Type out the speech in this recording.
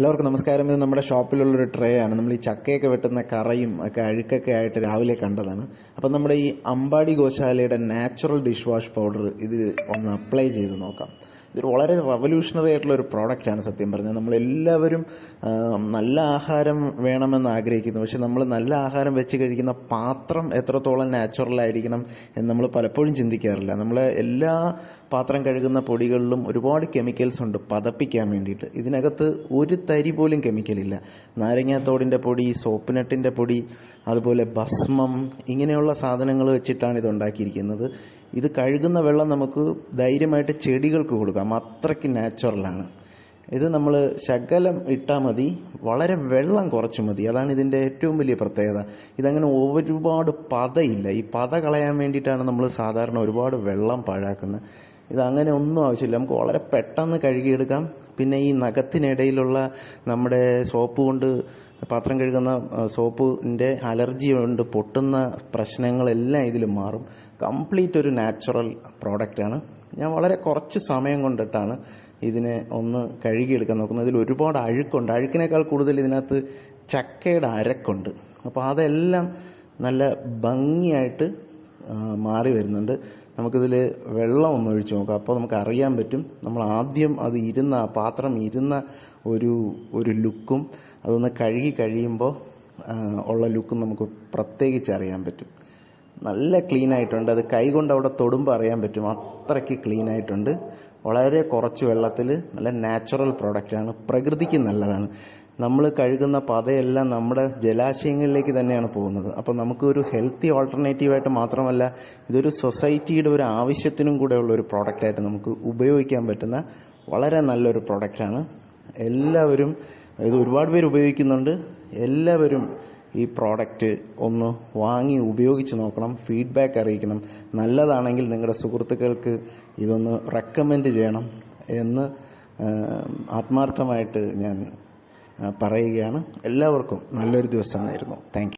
എല്ലാവർക്കും നമസ്കാരം. ഇത് നമ്മുടെ ഷോപ്പിലുള്ളൊരു ട്രേ ആണ്. നമ്മൾ ഈ ചക്കയൊക്കെ വെട്ടുന്ന കറയും ഒക്കെ അഴുക്കൊക്കെ ആയിട്ട് രാവിലെ കണ്ടതാണ്. അപ്പം നമ്മുടെ ഈ അമ്പാടി ഗോശാലയുടെ നാച്ചുറൽ ഡിഷ് വാഷ് പൗഡർ ഇത് ഒന്ന് അപ്ലൈ ചെയ്ത് നോക്കാം. ഇതൊരു വളരെ റവല്യൂഷണറി ആയിട്ടുള്ള ഒരു പ്രോഡക്റ്റാണ് സത്യം പറഞ്ഞാൽ. നമ്മളെല്ലാവരും നല്ല ആഹാരം വേണമെന്ന് ആഗ്രഹിക്കുന്നു. പക്ഷെ നമ്മൾ നല്ല ആഹാരം വെച്ച് കഴിക്കുന്ന പാത്രം എത്രത്തോളം നാച്ചുറൽ ആയിരിക്കണം എന്ന് നമ്മൾ പലപ്പോഴും ചിന്തിക്കാറില്ല. നമ്മൾ എല്ലാ പാത്രം കഴുകുന്ന പൊടികളിലും ഒരുപാട് കെമിക്കൽസ് ഉണ്ട് പതപ്പിക്കാൻ വേണ്ടിയിട്ട്. ഇതിനകത്ത് ഒരു തരി പോലും കെമിക്കലില്ല നാരങ്ങാത്തോടിന്റെ പൊടി സോപ്പിനട്ടിന്റെ പൊടി അതുപോലെ ഭസ്മം ഇങ്ങനെയുള്ള സാധനങ്ങൾ വെച്ചിട്ടാണ് ഇത് ഉണ്ടാക്കിയിരിക്കുന്നത്. ഇത് കഴുകുന്ന വെള്ളം നമുക്ക് ധൈര്യമായിട്ട് ചെടികൾക്ക് കൊടുക്കാം. അത്രയ്ക്ക് നാച്ചുറലാണ് ഇത് നമ്മൾ ശകലം ഇട്ടാൽ മതി. വളരെ വെള്ളം കുറച്ച് മതി. അതാണ് ഇതിന്റെ ഏറ്റവും വലിയ പ്രത്യേകത. ഇതങ്ങനെ ഒരുപാട് പതയില്ല. ഈ പത കളയാൻ വേണ്ടിയിട്ടാണ് നമ്മൾ സാധാരണ ഒരുപാട് വെള്ളം പാഴാക്കുന്നത്. ഇത് അങ്ങനെ ഒന്നും ആവശ്യമില്ല. നമുക്ക് വളരെ പെട്ടെന്ന് കഴുകിയെടുക്കാം. പിന്നെ ഈ നഖത്തിനിടയിലുള്ള നമ്മുടെ സോപ്പ് കൊണ്ട് പാത്രം കഴുകുന്ന സോപ്പിന്റെ അലർജി കൊണ്ട് പൊട്ടുന്ന പ്രശ്നങ്ങളെല്ലാം ഇതിൽ മാറും. കംപ്ലീറ്റ് ഒരു നാച്ചുറൽ പ്രോഡക്റ്റാണ്. ഞാൻ വളരെ കുറച്ച് സമയം കൊണ്ടിട്ടാണ് ഇതിനെ ഒന്ന് കഴുകിയെടുക്കാൻ നോക്കുന്നത്. ഇതിൽ ഒരുപാട് അഴുക്കുണ്ട്. അഴുക്കിനേക്കാൾ കൂടുതൽ ഇതിനകത്ത് ചക്കയുടെ അരക്കുണ്ട്. അപ്പോൾ അതെല്ലാം നല്ല ഭംഗിയായിട്ട് മാറി വരുന്നുണ്ട്. നമുക്കിതിൽ വെള്ളം ഒന്ന് ഒഴിച്ച് നോക്കാം. അപ്പോൾ നമുക്ക് അറിയാൻ പറ്റും. നമ്മൾ ആദ്യം അത് ഇരുന്ന പാത്രം ഇരുന്ന ഒരു ഒരു ലുക്കും അതൊന്ന് കഴുകി കഴിയുമ്പോൾ ഉള്ള ലുക്കും നമുക്ക് പ്രത്യേകിച്ച് അറിയാൻ പറ്റും. നല്ല ക്ലീൻ ആയിട്ടുണ്ട്. അത് കൈകൊണ്ട് അവിടെ തൊടുമ്പോൾ അറിയാൻ പറ്റും. അത്രയ്ക്ക് ക്ലീൻ ആയിട്ടുണ്ട്. വളരെ കുറച്ച് വെള്ളത്തിൽ നല്ല നാച്ചുറൽ പ്രോഡക്റ്റാണ് പ്രകൃതിക്ക് നല്ലതാണ്. നമ്മൾ കഴുകുന്ന പതയെല്ലാം നമ്മുടെ ജലാശയങ്ങളിലേക്ക് തന്നെയാണ് പോകുന്നത്. അപ്പോൾ നമുക്കൊരു ഹെൽത്തി ഓൾട്ടർനേറ്റീവായിട്ട് മാത്രമല്ല ഇതൊരു സൊസൈറ്റിയുടെ ഒരു ആവശ്യത്തിനും കൂടെ ഉള്ള ഒരു പ്രോഡക്റ്റായിട്ട് നമുക്ക് ഉപയോഗിക്കാൻ പറ്റുന്ന വളരെ നല്ലൊരു പ്രോഡക്റ്റാണ് എല്ലാവരും ഇത് ഒരുപാട് പേര് ഉപയോഗിക്കുന്നുണ്ട്. എല്ലാവരും ഈ പ്രോഡക്റ്റ് ഒന്ന് വാങ്ങി ഉപയോഗിച്ച് നോക്കണം ഫീഡ്ബാക്ക് അറിയിക്കണം. നല്ലതാണെങ്കിൽ നിങ്ങളുടെ സുഹൃത്തുക്കൾക്ക് ഇതൊന്ന് റെക്കമെൻഡ് ചെയ്യണം എന്ന് ആത്മാർത്ഥമായിട്ട് ഞാൻ പറയുകയാണ്. എല്ലാവർക്കും നല്ലൊരു ദിവസമായിരുന്നു. താങ്ക്